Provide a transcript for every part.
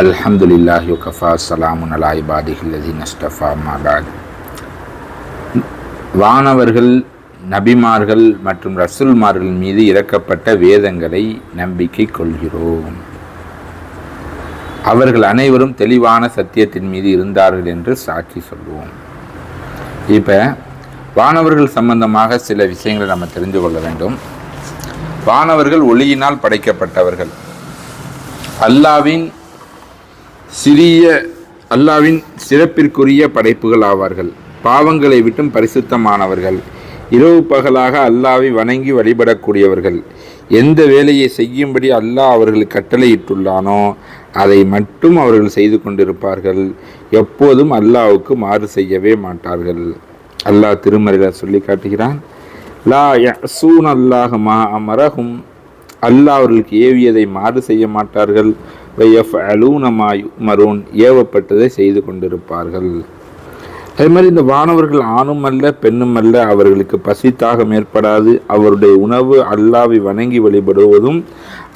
அல்ஹம்துலில்லாஹி வகஃபா சலாமுன் அலா இபாதிஹில்லதி நஸ்டஃபா மாபாத் வானவர்கள் நபிமார்கள் மற்றும் ரசூல்மார்கள் மீது இறக்கப்பட்ட வேதங்களை நம்பிக்கை கொள்கிறோம். அவர்கள் அனைவரும் தெளிவான சத்தியத்தின் மீது இருந்தார்கள் என்று சாட்சி சொல்லுவோம் இப்போ வானவர்கள் சம்பந்தமாக சில விஷயங்களை நம்ம தெரிந்து கொள்ள வேண்டும். வானவர்கள் ஒளியினால் படைக்கப்பட்டவர்கள். அல்லாவின் சிறிய அல்லாவின் சிறப்பிற்குரிய படைப்புகள் ஆவார்கள். பாவங்களை விட்டும் பரிசுத்தமானவர்கள். இரவு பகலாக அல்லாவை வணங்கி வழிபடக்கூடியவர்கள். எந்த வேலையை செய்யும்படி அல்லாஹ் அவர்கள் கட்டளையிட்டுள்ளானோ அதை மட்டும் அவர்கள் செய்து கொண்டிருப்பார்கள். எப்போதும் அல்லாவுக்கு மாறு செய்யவே மாட்டார்கள். அல்லாஹ் திருமறையில் சொல்லி காட்டுகிறான். லா யசூன் அல்லாஹ் மா அமரகும் அல்லாஹ் அவர்களுக்கு ஏவியதை மாறு செய்ய மாட்டார்கள். வையஃப் அலூனமாய் மரூன் ஏவப்பட்டதை செய்து கொண்டிருப்பார்கள். அதே மாதிரி இந்த வானவர்கள் ஆணும் அல்ல பெண்ணும் அல்ல அவர்களுக்கு பசி தாகம் ஏற்படாது. அவருடைய உணவு அல்லாவை வணங்கி வழிபடுவதும்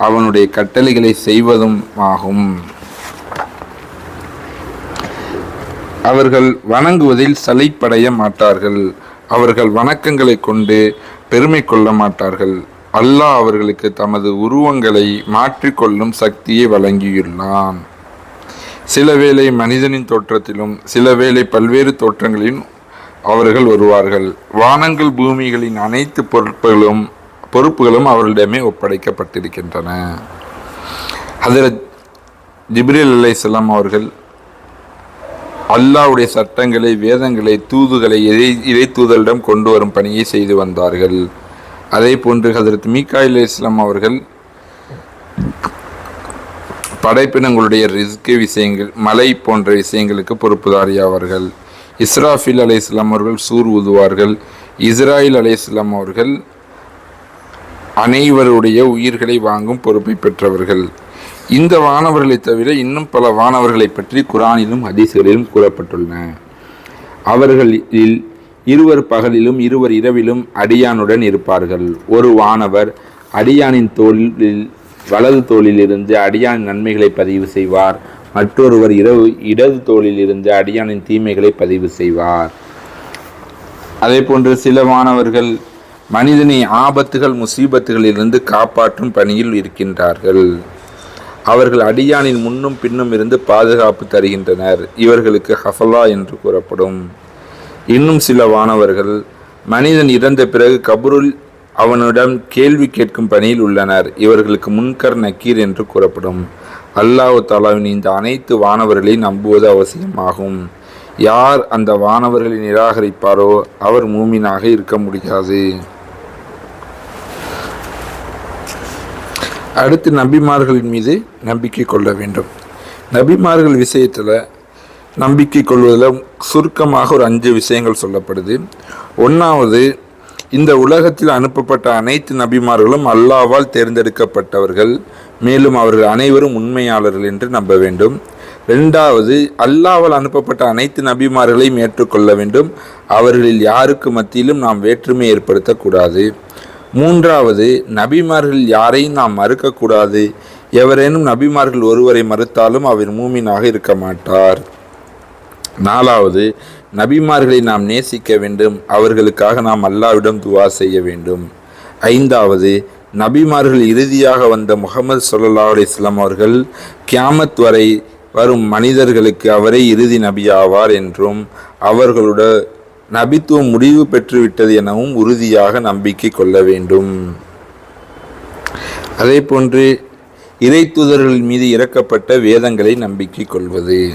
அவனுடைய கட்டளைகளை செய்வதும் ஆகும். அவர்கள் வணங்குவதில் சலைப்படைய மாட்டார்கள். அவர்கள் வணக்கங்களை கொண்டு பெருமை கொள்ள மாட்டார்கள். அல்லாஹ் அவர்களுக்கு தமது உருவங்களை மாற்றிக்கொள்ளும் சக்தியை வழங்கியுள்ளான். சில வேளை மனிதனின் தோற்றத்திலும் சில வேளை பல்வேறு தோற்றங்களிலும் அவர்கள் வருவார்கள். வானங்கள் பூமிகளின் அனைத்து பொறுப்புகளும் பொறுப்புகளும் அவர்களிடமே ஒப்படைக்கப்பட்டிருக்கின்றன. ஹதரத் ஜிப்ரில் அலைஹிஸ்ஸலாம் அவர்கள் அல்லாவுடைய சட்டங்களை வேதங்களை தூதுகளை இறை இறை தூதரிடம் கொண்டு வரும் பணியை செய்து வந்தார்கள். அதே போன்று ஹதரத் மீகாயில் இஸ்லாம் அவர்கள் படைப்பினங்களுடைய ரிஸ்கு விஷயங்கள் மலை போன்ற விஷயங்களுக்கு பொறுப்புதாரியாவார்கள். இஸ்ராஃபில் அலை இஸ்லாம் அவர்கள் சூர் ஊதுவார்கள். இஸ்ராயில் அலை இஸ்லாம் அவர்கள் அனைவருடைய உயிர்களை வாங்கும் பொறுப்பை பெற்றவர்கள். இந்த வானவர்களை தவிர இன்னும் பல வானவர்களை பற்றி குரானிலும் ஹதீஸ்களிலும் கூறப்பட்டுள்ளன. அவர்களில் இருவர் பகலிலும் இருவர் இரவிலும் அடியானுடன் இருப்பார்கள். ஒரு வானவர் அடியானின் தோளில் வலது தோளிலிருந்து அடியானின் நன்மைகளை பதிவு செய்வார். மற்றொருவர் இரவு இடது தோளில் இருந்து அடியானின் தீமைகளை பதிவு செய்வார். அதே போன்று சில மாணவர்கள் மனிதனை ஆபத்துகள் முசீபத்துகளிலிருந்து காப்பாற்றும் பணியில் இருக்கின்றார்கள். அவர்கள் அடியானின் முன்னும் பின்னும் இருந்து பாதுகாப்பு தருகின்றனர். இவர்களுக்கு ஹஃபலா என்று கூறப்படும். இன்னும் சில வானவர்கள் மனிதன் இறந்த பிறகு கபருல் அவனிடம் கேள்வி கேட்கும் பணியில் உள்ளனர். இவர்களுக்கு முன்கர் நக்கீர் என்று கூறப்படும். அல்லாஹு தாலாவின் இந்த அனைத்து வானவர்களையும் நம்புவது அவசியமாகும். யார் அந்த வானவர்களை நிராகரிப்பாரோ அவர் மூமினாக இருக்க முடியாது. அடுத்து நபிமார்களின் மீது நம்பிக்கை கொள்ள வேண்டும். நபிமார்கள் விஷயத்தில் நம்பிக்கை கொள்வதில் சுருக்கமாக ஒரு அஞ்சு விஷயங்கள் சொல்லப்படுது. ஒன்றாவது இந்த உலகத்தில் அனுப்பப்பட்ட அனைத்து நபிமார்களும் அல்லாவால் தேர்ந்தெடுக்கப்பட்டவர்கள். மேலும் அவர்கள் அனைவரும் உண்மையாளர்கள் என்று நம்ப வேண்டும். ரெண்டாவது அல்லாவால் அனுப்பப்பட்ட அனைத்து நபிமார்களையும் ஏற்றுக்கொள்ள வேண்டும். அவர்களில் யாருக்கு மத்தியிலும் நாம் வேற்றுமை ஏற்படுத்தக்கூடாது. மூன்றாவது நபிமார்கள் யாரையும் நாம் மறுக்கக்கூடாது. எவரேனும் நபிமார்கள் ஒருவரை மறுத்தாலும் அவர் மூமினாக இருக்க மாட்டார். நாலாவது நபிமார்களை நாம் நேசிக்க வேண்டும் அவர்களுக்காக நாம் அல்லாவிடம் துவா செய்ய வேண்டும். ஐந்தாவது நபிமார்கள் இறுதியாக வந்த முகமது சொல்லல்லா அலிஸ்லாம் அவர்கள் கியாமத் வரை வரும் மனிதர்களுக்கு அவரே இறுதி நபி ஆவார் என்றும் அவர்களோட நபித்துவம் முடிவு பெற்றுவிட்டது எனவும் உறுதியாக நம்பிக்கை கொள்ள வேண்டும். அதே போன்று இறை தூதர்கள் மீது இறக்கப்பட்ட வேதங்களை நம்பிக்கை கொள்வது.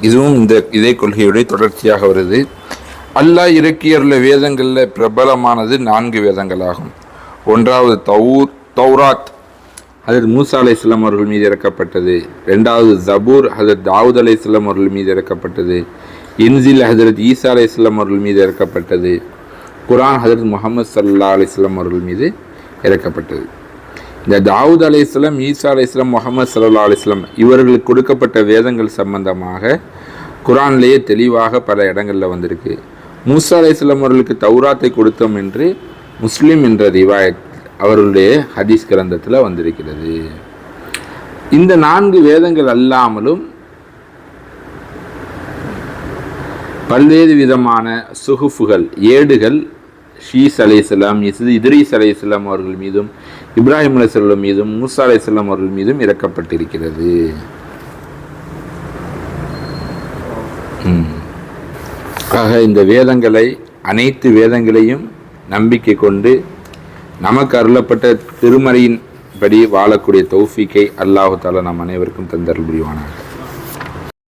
இதுவும் இந்த இதே கொள்கையுடைய தொடர்ச்சியாக வருது. அல்லாஹ் இறக்கியருள்ள வேதங்களில் பிரபலமானது நான்கு வேதங்களாகும். ஒன்றாவது தவுர் தௌராத் ஹதரத் மூசா அலை இஸ்லாம் அவர்கள் மீது இறக்கப்பட்டது. ரெண்டாவது ஜபூர் ஹதரத் தாவூத் அலை இஸ்லாம் அவர்கள் மீது இறக்கப்பட்டது. இன்சில் ஹதரத் ஈசா அலை இஸ்லாம் அவர்கள் மீது இறக்கப்பட்டது. குரான் ஹதரத் முகமது சல்லா அலி இஸ்லாம் அவர்கள் மீது இறக்கப்பட்டது. இந்த தாவூத் அலி இஸ்லாம் ஈசா அலி இஸ்லாம் முகமது சல்லா அலிஸ்லாம் இவர்களுக்கு கொடுக்கப்பட்ட வேதங்கள் சம்பந்தமாக குரான்லேயே தெளிவாக பல இடங்களில் வந்திருக்கு. மூசா அலி இஸ்லாம் அவர்களுக்கு தௌராத்தை கொடுத்தோம் என்று முஸ்லீம் என்ற ரிவாயத் அவர்களுடைய ஹதீஸ் கிரந்தத்தில் வந்திருக்கிறது. இந்த நான்கு வேதங்கள் அல்லாமலும் பல்வேறு விதமான சுகுஃபுகள் ஏடுகள் ஷீஸ் அலையாம் இத்ரீஸ் அலையாம் அவர்கள் மீதும் இப்ராஹிம் அலைசல்லம் மீதும் மூசா அலையாம் அவர்கள் மீதும் இறக்கப்பட்டிருக்கிறது. ஆக இந்த வேதங்களை அனைத்து வேதங்களையும் நம்பிக்கை கொண்டு நமக்கு அருளப்பட்ட திருமறையின் படி வாழக்கூடிய தௌஃபிக்கை அல்லாஹு தாலா நம் அனைவருக்கும் தந்தருள் புரிவானாக.